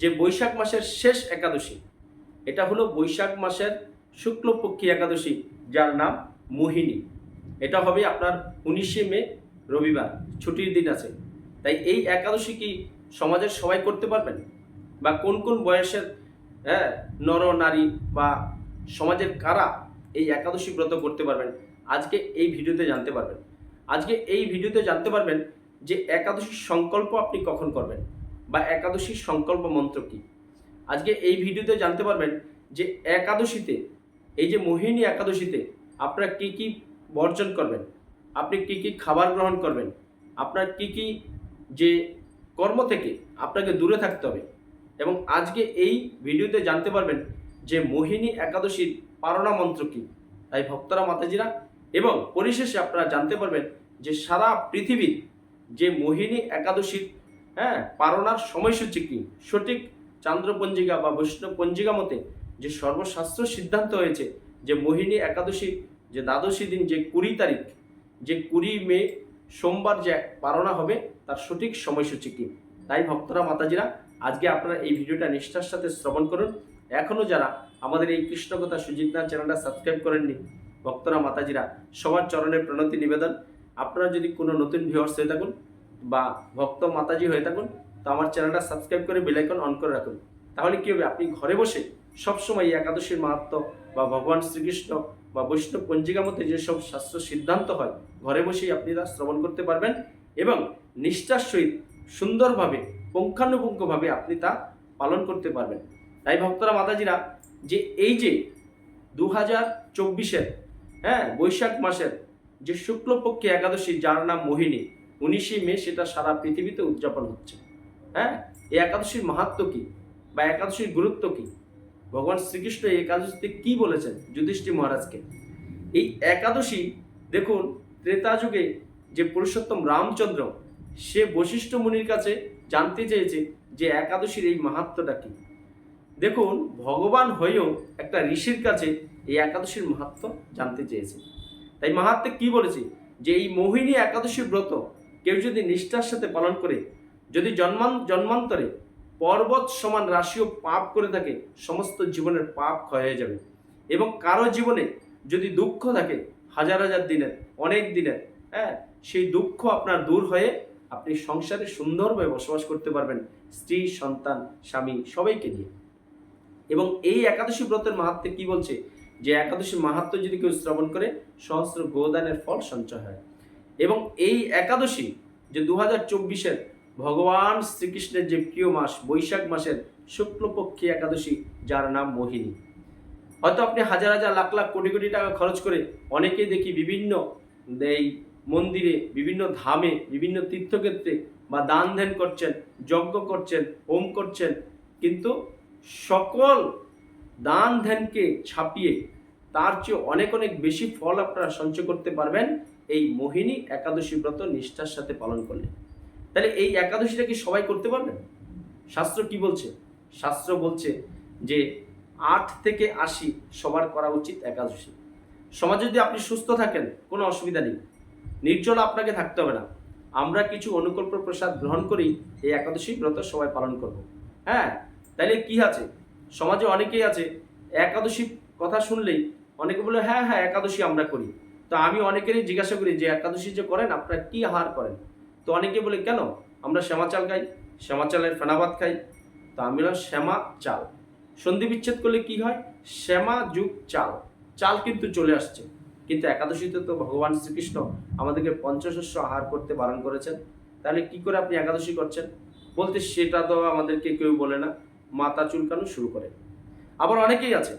যে বৈশাখ মাসের শেষ একাদশী, এটা হলো বৈশাখ মাসের শুক্লপক্ষী একাদশী, যার নাম মোহিনী। এটা হবে আপনার উনিশে মে, রবিবার, ছুটির দিন আছে। তাই এই একাদশী কি সমাজের সবাই করতে পারবেন? বা কোন কোন বয়সের হ্যাঁ নর, নারী বা সমাজের কারা এই একাদশী ব্রত করতে পারবেন, আজকে এই ভিডিওতে জানতে পারবেন। আজকে এই ভিডিওতে জানতে পারবেন যে একাদশীর সংকল্প আপনি কখন করবেন। বা একাদশীর সংকল্প মন্ত্র কি? আজকে এই ভিডিওতে জানতে পারবেন যে একাদশীতে, এই যে মোহিনী একাদশীতে আপনারা কি কি বর্জন করবেন? আপনি কি কি খাবার গ্রহণ করবেন? আপনার কি কি যে কর্ম থেকে আপনাকে দূরে থাকতে হবে? এবং আজকে এই ভিডিওতে জানতে পারবেন যে মোহিনী একাদশীর পারণা মন্ত্র কি? তাই ভক্তরা, মাতাজিরা এবং পরিশেষে আপনারা জানতে পারবেন যে সারা পৃথিবীর যে মোহিনী একাদশীর হ্যাঁ পারণার সময়সূচি কি? সঠিক চান্দ্রপঞ্জিকা বা বৈষ্ণব পঞ্জিকা মতে যে সর্বশাস্ত্র সিদ্ধান্ত হয়েছে, যে মোহিনী একাদশী, যে দ্বাদশী দিন, যে কুড়ি তারিখ, যে কুড়ি মে সোমবার যে পারণা হবে, তার সঠিক সময়সূচি কি? তাই ভক্তরা, মাতাজিরা, আজকে আপনারা এই ভিডিওটা নিষ্ঠার সাথে শ্রবণ করুন। এখনও যারা আমাদের এই কৃষ্ণকথা সুজিত নাথ চ্যানেলটা সাবস্ক্রাইব করেননি, ভক্তরা, মাতাজিরা, সবার চরণের প্রণতি নিবেদন। আপনারা যদি কোনো নতুন ভিউয়ার্স হয়ে থাকুন বা ভক্ত মাতাজি হয়ে থাকুন, তো আমার চ্যানেলটা সাবস্ক্রাইব করে বেলাইকন অন করে রাখুন। তাহলে কী হবে? আপনি ঘরে বসে সবসময় এই একাদশীর মাহাত্ম বা ভগবান শ্রীকৃষ্ণ বা বৈষ্ণব পঞ্জিকা মতে যেসব শাস্ত্র সিদ্ধান্ত হয়, ঘরে বসেই আপনি তা শ্রবণ করতে পারবেন এবং নিষ্ঠার সহিত সুন্দরভাবে, পুঙ্খানুপুঙ্খভাবে আপনি তা পালন করতে পারবেন। তাই ভক্তরা, মাতাজিরা, যে এই যে দু হাজার চব্বিশের হ্যাঁ বৈশাখ মাসের যে শুক্লপক্ষে একাদশী, যার নাম মোহিনী উনিশে মে সেটা সারা পৃথিবীতে উদযাপন হচ্ছে। হ্যাঁ? এই একাদশীর মাহাত্ম কি? বা একাদশীর গুরুত্ব কি? ভগবান শ্রীকৃষ্ণ এই একাদশীতে কি বলেছেন যুধিষ্ঠির মহারাজকে? এই একাদশী, দেখুন, ত্রেতা যুগে যে পুরুষোত্তম রামচন্দ্র, সে বশিষ্ঠ মুনির কাছে জানতে চেয়েছে যে একাদশীর এই মাহাত্মটা কি। দেখুন, ভগবান হয়েও একটা ঋষির কাছে এই একাদশীর মাহাত্ম জানতে চেয়েছে। তাই মাহাত্মে কি বলেছে? যে এই মোহিনী একাদশী ব্রত কেউ যদি নিষ্ঠার সাথে পালন করে, যদি জন্মান, জন্মান্তরে পর্বত সমান রাশিও পাপ করে থাকে, সমস্ত জীবনের পাপ ক্ষয় হয়ে যাবে। এবং কারও জীবনে যদি দুঃখ থাকে, হাজার হাজার দিনের, অনেক দিনের হ্যাঁ সেই দুঃখ আপনার দূর হয়ে আপনি সংসারে সুন্দরভাবে বসবাস করতে পারবেন, স্ত্রী, সন্তান, স্বামী, সবাইকে নিয়ে। এবং এই একাদশী ব্রতের মাহাত্মে কি বলছে? যে একাদশী মাহাত্ম যদি কেউ শ্রবণ করে, সহস্র গোদানের ফল সঞ্চয় হয়। এবং এই একাদশী যে দু হাজার চব্বিশের ভগবান শ্রীকৃষ্ণের যে প্রিয় মাস, বৈশাখ মাসের শুক্লপক্ষী একাদশী, যার নাম মোহিনী। হয়তো আপনি হাজার হাজার লাখ লাখ কোটি কোটি টাকা খরচ করে অনেকেই দেখি বিভিন্ন এই মন্দিরে, বিভিন্ন ধামে, বিভিন্ন তীর্থক্ষেত্রে বা দান ধ্যান করছেন, যজ্ঞ করছেন, হোম করছেন। কিন্তু সকল দান ধ্যানকে ছাপিয়ে তার চেয়ে অনেক অনেক বেশি ফল আপনারা সঞ্চয় করতে পারবেন এই মোহিনী একাদশী ব্রত নিষ্ঠার সাথে পালন করলে তাহলে এই একাদশীটা কি সবাই করতে পারবেন শাস্ত্র কি বলছে? শাস্ত্র বলছে যে আট থেকে আশি সবার করা উচিত একাদশী। সমাজে যদি আপনি সুস্থ থাকেন, কোনো অসুবিধা নেই। নির্জল আপনাকে থাকতে হবে না। আমরা কিছু অনুকল্প প্রসাদ গ্রহণ করি এই একাদশী ব্রত সবাই পালন করব। হ্যাঁ তাহলে কি আছে? সমাজে অনেকেই আছে একাদশী কথা শুনলেই অনেকে বলে হ্যাঁ হ্যাঁ একাদশী আমরা করি। তো আমি অনেকেরই জিজ্ঞাসা করি যে, একাদশী যে করেন, আপনারা কি আহার করেন? তো অনেকে বলে, কেন? আমরা শ্যামা চাল খাই, শ্যামা চালের ফেনাবাদ খাই। তো আমি বললাম, শ্যামা চাল। সন্ধি বিচ্ছেদ করলে কি হয়? শ্যামা যুগ চাল। চাল কিন্তু চলে আসছে। কিন্তু একাদশীতে তো ভগবান শ্রীকৃষ্ণ আমাদেরকে পঞ্চশস্য আহার করতে বারণ করেছেন। তাহলে কি করে আপনি একাদশী করছেন? বলতে সেটা তো আমাদেরকে কেউ বলে না। মাথা চুলকানো শুরু করে। আবার অনেকেই আছে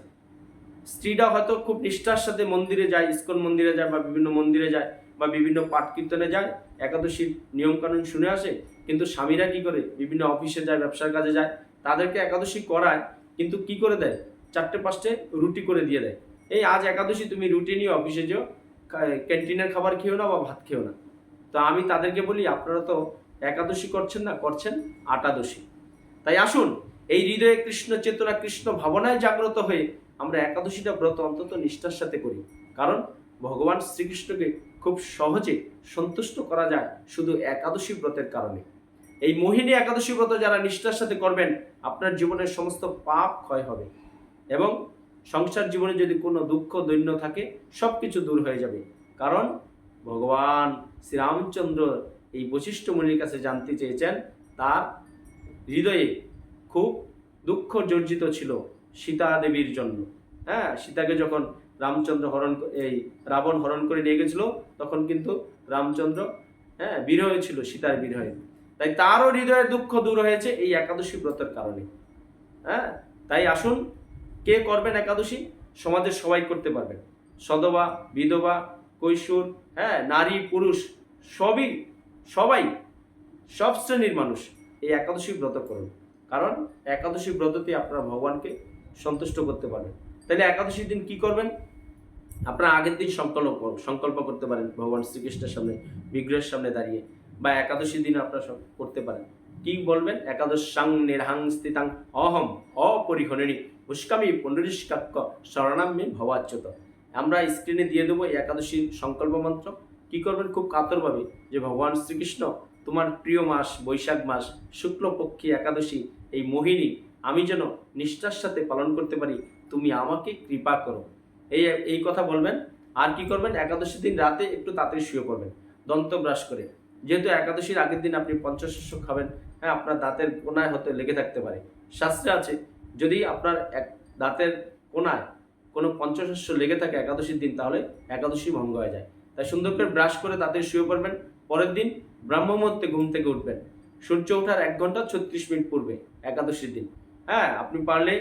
স্ত্রীরা হয়তো খুব নিষ্ঠার সাথে মন্দিরে যায়, ইস্কন মন্দিরে যায় বা বিভিন্ন মন্দিরে যায় বা বিভিন্ন পাঠ কীর্তনে যায়, একাদশীর নিয়মকানুন শুনে আসে, কিন্তু স্বামীরা কি করে? বিভিন্ন অফিসে যায়, ব্যবসার কাজে যায়, তাদেরকে একাদশী করায়, কিন্তু কি করে দেয়? চারটে পাঁচটে রুটি করে দিয়ে দেয়। এই আজ একাদশী, তুমি রুটি নিয়ে অফিসে যেও ক্যান্টিনের খাবার খেও না বা ভাত খেও না তো আমি তাদেরকে বলি, আপনারা তো একাদশী করছেন না, করছেন আটাদশী। তাই আসুন, এই হৃদয়ে কৃষ্ণ চেতনা, কৃষ্ণ ভাবনায় জাগ্রত হয়ে আমরা একাদশীটা ব্রত অন্তত নিষ্ঠার সাথে করি। কারণ ভগবান শ্রীকৃষ্ণকে খুব সহজে সন্তুষ্ট করা যায় শুধু একাদশী ব্রতের কারণে। এই মোহিনী একাদশী ব্রত যারা নিষ্ঠার সাথে করবেন, আপনার জীবনের সমস্ত পাপ ক্ষয় হবে এবং সংসার জীবনে যদি কোনো দুঃখ, দৈন্য থাকে সব কিছু দূর হয়ে যাবে। কারণ ভগবান শ্রীরামচন্দ্র এই বৈশিষ্ট্য মুনির কাছে জানতে চেয়েছেন, তার হৃদয়ে খুব দুঃখ জর্জিত ছিল। সীতা দেবীর জন্য। হ্যাঁ সীতাকে যখন রামচন্দ্র হরণ এই রাবণ হরণ করে নিয়ে গেছিল, তখন কিন্তু রামচন্দ্র হ্যাঁ বিরহ ছিল, সীতার বিরহে। তাই তারও হৃদয়ের দুঃখ দূর হয়েছে এই একাদশী ব্রতের কারণে। হ্যাঁ তাই আসুন, কে করবেন একাদশী? সমাজের সবাই করতে পারবেন। সদবা, বিধবা, কৈশোর হ্যাঁ নারী, পুরুষ, সবই, সবাই, সব শ্রেণির মানুষ এই একাদশী ব্রত করুন। কারণ একাদশী ব্রততে আপনারা ভগবানকে সন্তুষ্ট করতে পারবেন তাহলে একাদশীর দিন কি করবেন? আপনারা আগের দিন সংকল্প সংকল্প করতে পারেন ভগবান শ্রীকৃষ্ণের সামনে, বিগ্রহের সামনে দাঁড়িয়ে বা একাদশী দিন আপনারা করতে পারেন। কি বলবেন? একাদশ সাং নির্হাং স্থিতাং অহম অপরিহরণী পুষ্কামি পুনরিষ্কাক্য শরণাম্যে ভবাচ্যুত। আমরা স্ক্রিনে দিয়ে দেবো একাদশীর সংকল্প মন্ত্র। কি করবেন? খুব কাতরভাবে যে ভগবান শ্রীকৃষ্ণ, তোমার প্রিয় মাস, বৈশাখ মাস, শুক্লপক্ষী একাদশী, এই মোহিনী আমি যেন নিষ্ঠার সাথে পালন করতে পারি, তুমি আমাকে কৃপা করো। এই এই কথা বলবেন। আর কি করবেন? একাদশীর দিন রাতে একটু তাড়াতাড়ি শুয়ে পড়বেন। দন্ত ব্রাশ করে। যেহেতু একাদশীর আগের দিন আপনি পঞ্চশস্য খাবেন হ্যাঁ আপনার দাঁতের কোনায় হতে লেগে থাকতে পারে। শাস্ত্রে আছে, যদি আপনার এক দাঁতের কোনায় কোনো পঞ্চশস্য লেগে থাকে একাদশীর দিন, তাহলে একাদশী ভঙ্গ হয়ে যায়। তাই সুন্দর করে ব্রাশ করে তাড়াতাড়ি শুয়ে পড়বেন। পরের দিন ব্রাহ্ম মুহূর্তে ঘুম থেকে উঠবেন। সূর্য ওঠার এক ঘণ্টা ছত্রিশ মিনিট পূর্বে একাদশীর দিন। হ্যাঁ আপনি পারলে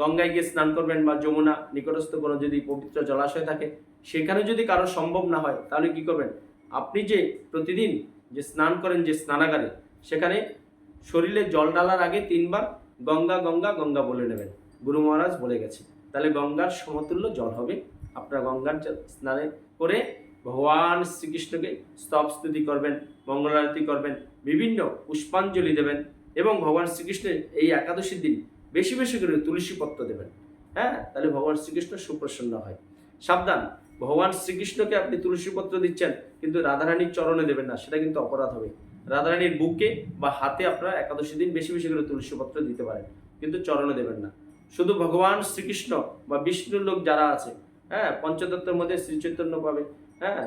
গঙ্গায় গিয়ে স্নান করবেন বা যমুনা নিকটস্থ কোনো যদি পবিত্র জলাশয় থাকে, সেখানে যদি কারও সম্ভব না হয়, তাহলে কি করবেন? আপনি যে প্রতিদিন যে স্নান করেন যে স্নানাগারে, সেখানে শরীরে জল ঢালার আগে তিনবার গঙ্গা গঙ্গা গঙ্গা বলে নেবেন। গুরু মহারাজ বলে গেছে, তাহলে গঙ্গার সমতুল্য জল হবে। আপনারা গঙ্গার স্নানে করে ভগবান শ্রীকৃষ্ণকে স্তব স্তুতি করবেন, মঙ্গলারতি করবেন, বিভিন্ন পুষ্পাঞ্জলি দেবেন। এবং ভগবান শ্রীকৃষ্ণের এই একাদশীর দিন বেশি বেশি করে তুলসী পত্র দেবেন। হ্যাঁ? তাহলে ভগবান শ্রীকৃষ্ণ সুপ্রসন্ন হয়। সাবধান, ভগবান শ্রীকৃষ্ণকে আপনি তুলসী পত্র দিচ্ছেন, কিন্তু রাধারানীর চরণে দেবেন না, সেটা কিন্তু অপরাধ হবে। রাধারানীর বুকে বা হাতে আপনারা একাদশী দিন বেশি বেশি করে তুলসী পত্র দিতে পারেন, কিন্তু চরণে দেবেন না। শুধু ভগবান শ্রীকৃষ্ণ বা বিষ্ণুর লোক যারা আছে হ্যাঁ? পঞ্চতত্ত্বের মধ্যে শ্রীচৈতন্য পাবে হ্যাঁ?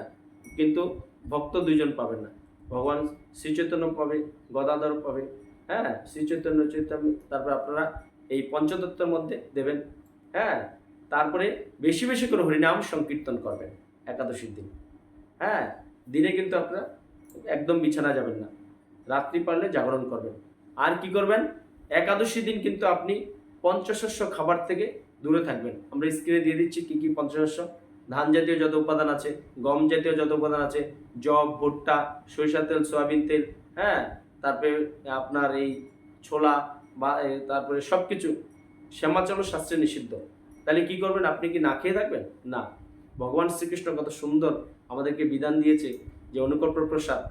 কিন্তু ভক্ত দুইজন পাবেন না। ভগবান শ্রীচৈতন্য পাবে, গদাধর পাবে হ্যাঁ শ্রীচৈতন্য চৈতন্য চৈতন্য, তারপরে আপনারা এই পঞ্চতত্ত্বের মধ্যে দেবেন হ্যাঁ তারপরে বেশি বেশি করে হরিনাম সংকীর্তন করবেন একাদশীর দিন। হ্যাঁ দিনে কিন্তু আপনারা একদম বিছানা যাবেন না, রাত্রি পারলে জাগরণ করবেন। আর কি করবেন? একাদশী দিন কিন্তু আপনি পঞ্চশস্য খাবার থেকে দূরে থাকবেন। আমরা স্ক্রিনে দিয়ে দিচ্ছি কী কী পঞ্চশস্য। ধান জাতীয় যত উপাদান আছে, গম জাতীয় যত উপাদান আছে জব ভুট্টা, সরিষার তেল, সয়াবিন তেল হ্যাঁ তারপরে আপনার এই ছোলা বা তারপরে সব কিছু শ্যামাচল শাস্ত্রে নিষিদ্ধ। তাহলে কি করবেন? আপনি কি না খেয়ে থাকবেন? না। ভগবান শ্রীকৃষ্ণ কত সুন্দর আমাদেরকে বিধান দিয়েছে যে অনুকল্প প্রসাদ,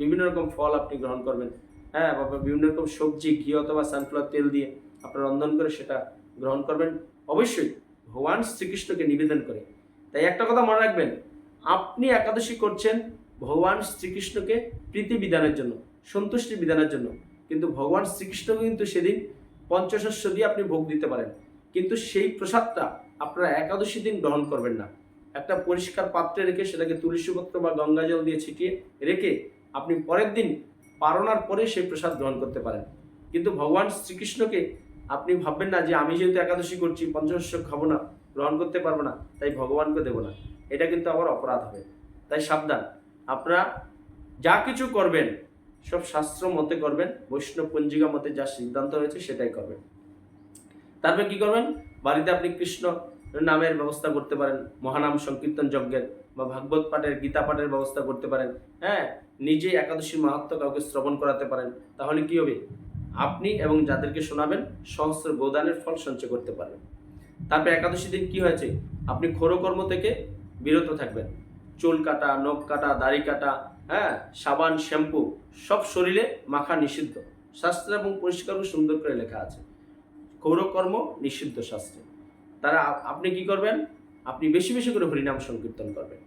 বিভিন্ন রকম ফল আপনি গ্রহণ করবেন। হ্যাঁ বা বিভিন্ন রকম সবজি, ঘি অথবা সানফ্লাওয়ার তেল দিয়ে আপনার রন্ধন করে সেটা গ্রহণ করবেন। অবশ্যই ভগবান শ্রীকৃষ্ণকে নিবেদন করে। তাই একটা কথা মনে রাখবেন, আপনি একাদশী করছেন ভগবান শ্রীকৃষ্ণকে প্রীতি বিধানের জন্য। সন্তুষ্টি বিধানের জন্য। কিন্তু ভগবান শ্রীকৃষ্ণ কিন্তু সেদিন পঞ্চশস্য দিয়ে আপনি ভোগ দিতে পারেন। কিন্তু সেই প্রসাদটা আপনারা একাদশী দিন গ্রহণ করবেন না। একটা পরিষ্কার পাত্রে রেখে সেটাকে তুলসীপত্র বা গঙ্গা জল দিয়ে ছিটিয়ে রেখে আপনি পরের দিন পারণার পরে সেই প্রসাদ গ্রহণ করতে পারেন। কিন্তু ভগবান শ্রীকৃষ্ণকে আপনি ভাববেন না যে আমি যেহেতু একাদশী করছি, পঞ্চশস্য খাব না, গ্রহণ করতে পারব না, তাই ভগবানকে দেবো না। এটা কিন্তু আবার অপরাধ হবে। তাই সাবধান। আপনারা যা কিছু করবেন সব শাস্ত্র মতে করবেন, বৈষ্ণব পঞ্জিকা মতে যা সিদ্ধান্ত হয়েছে সেটাই করবেন। তারপরে কি করবেন? বাড়িতে আপনি কৃষ্ণ নামের ব্যবস্থা করতে পারেন, মহানাম সংকীর্তন যজ্ঞের বা ভাগবত পাঠের, গীতা পাঠের ব্যবস্থা করতে পারেন হ্যাঁ? নিজে একাদশী মাহাত্ম কাউকে শ্রবণ করাতে পারেন, তাহলে কি হবে? আপনি এবং যাদেরকে শোনাবেন, সহস্র গোদানের ফল সঞ্চয় করতে পারবেন। তারপর একাদশী দিন কি হয়েছে? আপনি খোরকর্ম থেকে বিরত থাকবেন। চুল কাটা, নখ কাটা, দাড়ি কাটা হ্যাঁ? সাবান, শ্যাম্পু সব শরীরে মাখা নিষিদ্ধ। শাস্ত্র এবং পরিষ্কার সুন্দর করে লেখা আছে। কৌরকর্ম নিষিদ্ধ শাস্ত্রে। তারা আপনি কি করবেন? আপনি বেশি বেশি করে হরিনাম সংকীর্তন করবেন।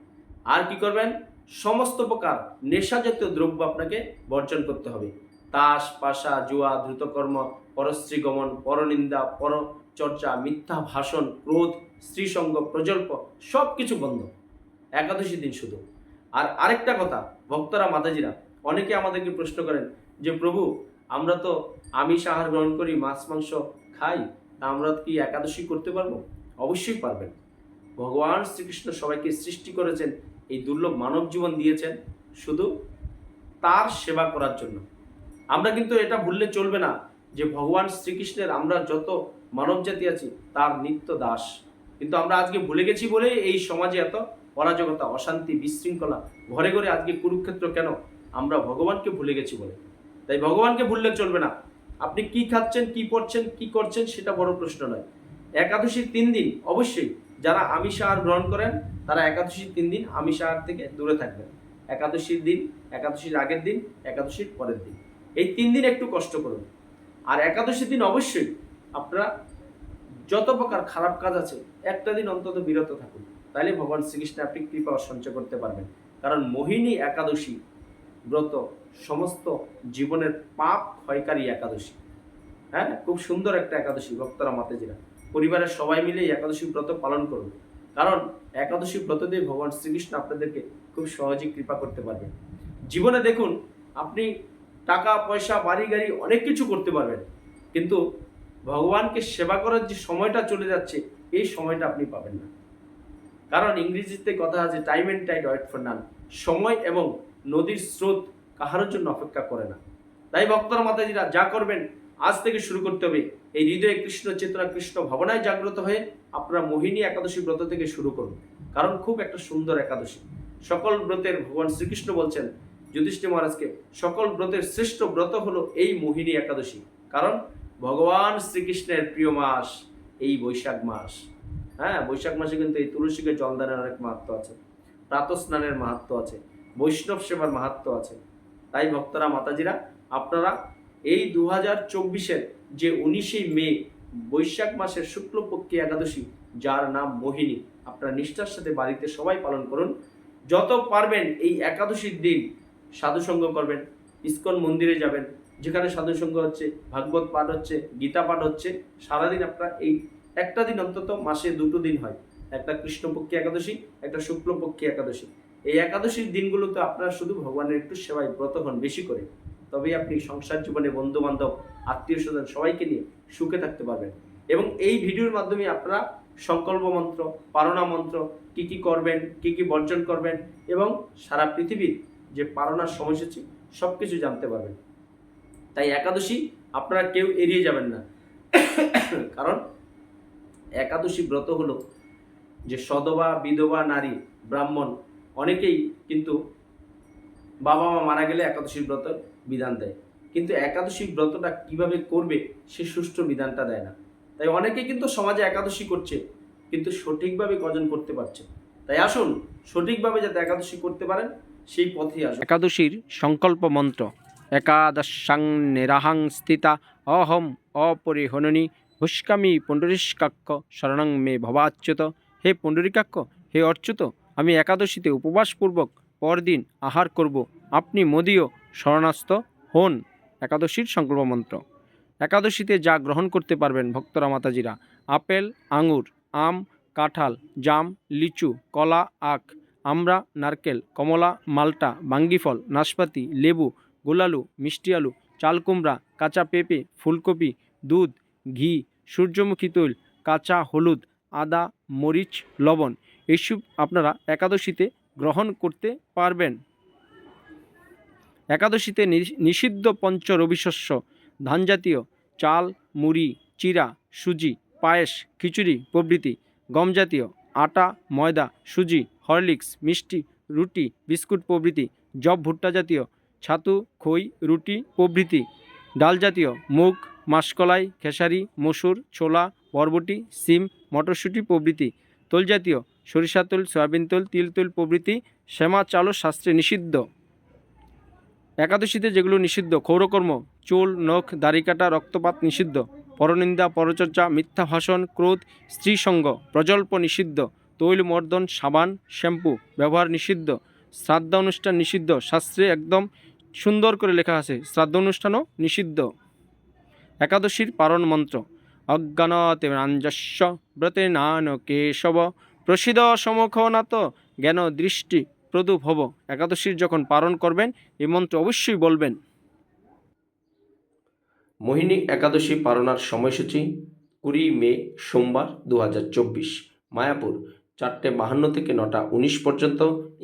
আর কি করবেন? সমস্ত প্রকার নেশাজাতীয় দ্রব্য আপনাকে বর্জন করতে হবে। তাস, পাশা, জুয়া দ্রুতকর্ম পরশ্রী গমন পরনিন্দা, পরচর্চা, মিথ্যা ভাষণ, ক্রোধ, স্ত্রীসঙ্গ, প্রজল্প সব কিছু বন্ধ। একাদশী দিন শুধু। আর আরেকটা কথা, ভক্তরা, মাতাজিরা অনেকে আমাদেরকে প্রশ্ন করেন যে, প্রভু, আমরা তো আমিষ আহার গ্রহণ করি, মাছ, মাংস খাই, তা আমরা কি একাদশী করতে পারব? অবশ্যই পারবেন। ভগবান শ্রীকৃষ্ণ সবাইকে সৃষ্টি করেছেন, এই দুর্লভ মানব জীবন দিয়েছেন শুধু তার সেবা করার জন্য। আমরা কিন্তু এটা ভুললে চলবে না যে, ভগবান শ্রীকৃষ্ণের আমরা যত মানব জাতি আছি, তার নিত্য দাস। কিন্তু আমরা আজকে ভুলে গেছি বলেই এই সমাজে এত অরাজকতা, অশান্তি, বিশৃঙ্খলা, ঘরে ঘরে আজকে কুরুক্ষেত্র কেন? আমরা ভগবানকে ভুলে গেছি বলে। তাই ভগবানকে ভুললে চলবে না। আপনি কি খাচ্ছেন, কি পড়ছেন, কি করছেন সেটা বড় প্রশ্ন নয়। একাদশীর তিন দিন অবশ্যই যারা আমিষ আহার গ্রহণ করেন, তারা একাদশীর তিন দিন আমিষ আহার থেকে দূরে থাকবেন। একাদশীর দিন, একাদশীর আগের দিন, একাদশীর পরের দিন। এই তিন দিন একটু কষ্ট করুন। আর একাদশীর দিন অবশ্যই আপনারা যত প্রকার খারাপ কাজ আছে, একটা দিন অন্তত বিরত থাকুন। তাহলে ভগবান শ্রীকৃষ্ণ আপনি কৃপা সঞ্চয় করতে পারবেন। কারণ মোহিনী একাদশী ব্রত, সমস্ত জীবনের পাপ ক্ষয়কারী একাদশী। হ্যাঁ? খুব সুন্দর একটা একাদশী ভক্তরা মাতেজিরা পরিবারের সবাই মিলে একাদশী ব্রত পালন করুন। কারণ একাদশী ব্রত দিয়ে ভগবান শ্রীকৃষ্ণ আপনাদেরকে খুব সহজেই কৃপা করতে পারবেন। জীবনে দেখুন, আপনি টাকা, পয়সা, বাড়ি, গাড়ি অনেক কিছু করতে পারবেন। কিন্তু ভগবানকে সেবা করার যে সময়টা চলে যাচ্ছে, এই সময়টা আপনি পাবেন না। কারণ ইংরেজিতে কথা আছে time and tide wait for none সময় এবং নদীর স্রোত কাহারোর জন্য অপেক্ষা করে না। তাই ভক্তরা মাতাজিরা যা করবেন, আজ থেকে শুরু করতে হবে। এই হৃদয়ে কৃষ্ণ চেতনা, কৃষ্ণ ভাবনায় জাগ্রত হয়ে আপনারা মোহিনী একাদশী ব্রত থেকে শুরু করুন। কারণ খুব একটা সুন্দর একাদশী। সকল ব্রতের ভগবান শ্রীকৃষ্ণ বলছেন, যুধিষ্ঠির মহারাজকে, সকল ব্রতের শ্রেষ্ঠ ব্রত হলো এই মোহিনী একাদশী। কারণ ভগবান শ্রীকৃষ্ণের প্রিয় মাস এই বৈশাখ মাস। হ্যাঁ বৈশাখ মাসে কিন্তু এই তুলসীকে জলদানের অনেক মাহাত্ম আছে। প্রাতঃ স্নানের মাহাত্ম আছে। বৈষ্ণব সেবার মাহাত্ম আছে। তাই ভক্তরা, মাতাজিরা, আপনারা এই দু হাজার চব্বিশের যে উনিশে মে বৈশাখ মাসের শুক্লপক্ষী একাদশী, যার নাম মোহিনী, আপনারা নিষ্ঠার সাথে বাড়িতে সবাই পালন করুন। যত পারবেন এই একাদশীর দিন সাধুসঙ্গ করবেন, ইস্কন মন্দিরে যাবেন, যেখানে সাধুসঙ্গ হচ্ছে, ভাগবত পাঠ হচ্ছে, গীতা পাঠ হচ্ছে, সারাদিন আপনারা এই একটা দিন অন্তত মাসে দুটো দিন হয়। একটা কৃষ্ণপক্ষী একাদশী, একটা শুক্লপক্ষী একাদশী। এই একাদশীর দিনগুলোতে আপনারা শুধু ভগবানের একটু সেবায় ব্রত হন বেশি করে। তবেই আপনি সংসার জীবনে বন্ধু বান্ধব আত্মীয় স্বজন সবাইকে নিয়ে সুখে থাকতে পারবেন। এবং এই ভিডিওর মাধ্যমে আপনারা সংকল্প মন্ত্র পারণা মন্ত্র, কি কি করবেন, কি কি বর্জন করবেন এবং সারা পৃথিবীর যে পারণার সময়সূচি সব কিছু জানতে পারবেন। তাই একাদশী আপনারা কেউ এড়িয়ে যাবেন না। কারণ একাদশী ব্রত হলো যে সদবা, বিধবা, নারী, ব্রাহ্মণ অনেকেই কিন্তু বাবা মা মারা গেলে একাদশী ব্রত বিধান দেয়। কিন্তু একাদশী ব্রতটা কীভাবে করবে সে সুষ্ঠু বিধানটা দেয় না। তাই অনেকে কিন্তু সমাজে একাদশী করছে, কিন্তু সঠিকভাবে কজন করতে পারছে? তাই আসুন, সঠিকভাবে যাতে একাদশী করতে পারেন, সেই পথেই আসুন। একাদশীর সংকল্প মন্ত্র, একাদশাং নিরাহাং স্থিতা অহম অপরিহননী, ভুষ্কামি পুণ্ডরীকাক্ষ শরণং মে ভবাচ্যুত। হে পুণ্ডরীকাক্ষ, হে অচ্যুত আমি একাদশীতে উপবাসপূর্বক পরদিন আহার করব। আপনি মোদীয় শরণাস্ত হন। একাদশীর সংকল্প মন্ত্র। একাদশীতে যা গ্রহণ করতে পারবেন ভক্তরা মাতাজিরা, আপেল, আঙুর, আম, কাঁঠাল, জাম, লিচু, কলা, আখ আমরা নারকেল, কমলা, মাল্টা, বাঙ্গিফল, নাশপাতি, লেবু, গোলালু, মিষ্টি আলু, চালকুমড়া, কাঁচা পেঁপে, ফুলকপি, দুধ, ঘি, সূর্যমুখী তৈল, কাঁচা হলুদ, আদা, মরিচ, লবণ এইসব আপনারা একাদশীতে গ্রহণ করতে পারবেন। একাদশীতে নিষিদ্ধ পঞ্চ রবিশস্য, ধানজাতীয় চাল, মুড়ি, চিরা, সুজি, পায়েস, খিচুড়ি, প্রভৃতি, গমজাতীয় আটা, ময়দা, সুজি, হরলিক্স, মিষ্টি, রুটি, বিস্কুট প্রভৃতি জব ভুট্টা জাতীয় ছাতু, খই, রুটি প্রভৃতি, ডাল জাতীয় মুগ, মাসকলাই, খেসারি, মসুর, ছোলা, বরবটি, সিম, মটরশুঁটি প্রভৃতি তেল জাতীয় সরিষা তুল, সয়াবিন তুল, তিল তেল প্রভৃতি শ্যামা চালও শাস্ত্রে নিষিদ্ধ। একাদশীতে যেগুলো নিষিদ্ধ, ক্ষৌরকর্ম, চুল, নখ, দাড়ি কাটা, রক্তপাত নিষিদ্ধ, পরনিন্দা, পরচর্চা, মিথ্যা ভাষণ, ক্রোধ স্ত্রীসঙ্গ প্রজল্প নিষিদ্ধ, তৈল মর্দন, সাবান, শ্যাম্পু ব্যবহার নিষিদ্ধ, শ্রাদ্ধ অনুষ্ঠান নিষিদ্ধ, শাস্ত্রে একদম সুন্দর করে লেখা আছে, শ্রাদ্ধ অনুষ্ঠানও নিষিদ্ধ। একাদশীর পারণ মন্ত্র অজ্ঞানতে রাঞ্জস্য ব্রতে নান কেশব। প্রসিদ্ধ সমখনাত জ্ঞান দৃষ্টি প্রদূপ হব। একাদশীর যখন পালন করবেন এই মন্ত্র অবশ্যই বলবেন। মোহিনী একাদশী পালনার সময়সূচি কুড়ি মে সোমবার দু হাজার চব্বিশ। মায়াপুর, চারটে বাহান্ন থেকে নটা উনিশ পর্যন্ত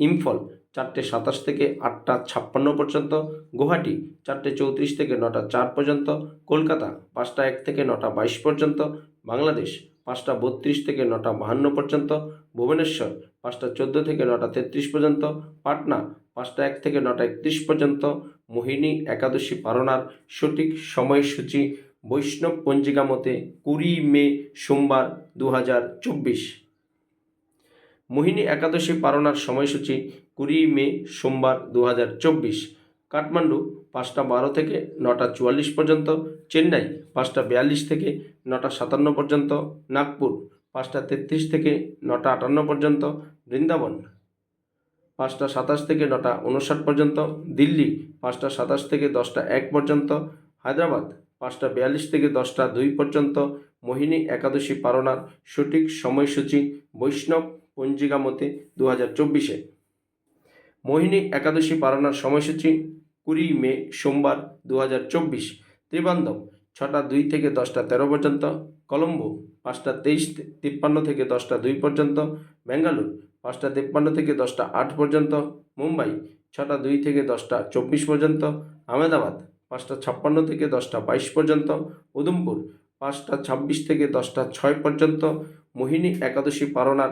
ইম্ফল চারটে সাতাশ থেকে আটটা ছাপ্পান্ন পর্যন্ত, গুয়াহাটি চারটে চৌত্রিশ থেকে নটা চার পর্যন্ত, কলকাতা পাঁচটা এক থেকে নটা বাইশ পর্যন্ত, বাংলাদেশ পাঁচটা বত্রিশ থেকে নটা বাহান্ন পর্যন্ত, ভুবনেশ্বর পাঁচটা চোদ্দ থেকে নটা তেত্রিশ পর্যন্ত, পাটনা পাঁচটা এক থেকে নটা একত্রিশ পর্যন্ত, মোহিনী একাদশী পালনার সঠিক সময়সূচি বৈষ্ণব পঞ্জিকা মতে কুড়ি মে সোমবার দু হাজার চব্বিশ। মোহিনী একাদশী পালনার সময়সূচি কুড়ি মে সোমবার দু হাজার চব্বিশ। কাঠমান্ডু পাঁচটা বারো থেকে নটা চুয়াল্লিশ পর্যন্ত, চেন্নাই পাঁচটা বিয়াল্লিশ থেকে নটা সাতান্ন পর্যন্ত, নাগপুর পাঁচটা তেত্রিশ থেকে নটা আটান্ন পর্যন্ত, বৃন্দাবন পাঁচটা সাতাশ থেকে নটা উনষাট পর্যন্ত, দিল্লি পাঁচটা সাতাশ থেকে দশটা এক পর্যন্ত, হায়দ্রাবাদ পাঁচটা বিয়াল্লিশ থেকে দশটা দুই পর্যন্ত, মোহিনী একাদশী পালনার সঠিক সময়সূচি বৈষ্ণব পঞ্জিকা মতে দু হাজার চব্বিশে। মোহিনী একাদশী পালনার সময়সূচি কুড়ি মে সোমবার দু হাজার চব্বিশ, ত্রিবান্ধব ছটা দুই থেকে দশটা তেরো পর্যন্ত, কলম্বো পাঁচটা তেইশ তিপ্পান্ন থেকে দশটা দুই পর্যন্ত, বেঙ্গালুর পাঁচটা তিপ্পান্ন থেকে দশটা আট পর্যন্ত, মুম্বাই ছটা দুই থেকে দশটা চব্বিশ পর্যন্ত, আহমেদাবাদ পাঁচটা ছাপ্পান্ন থেকে দশটা বাইশ পর্যন্ত উদমপুর পাঁচটা ছাব্বিশ থেকে দশটা ছয় পর্যন্ত, মোহিনী একাদশী পালনার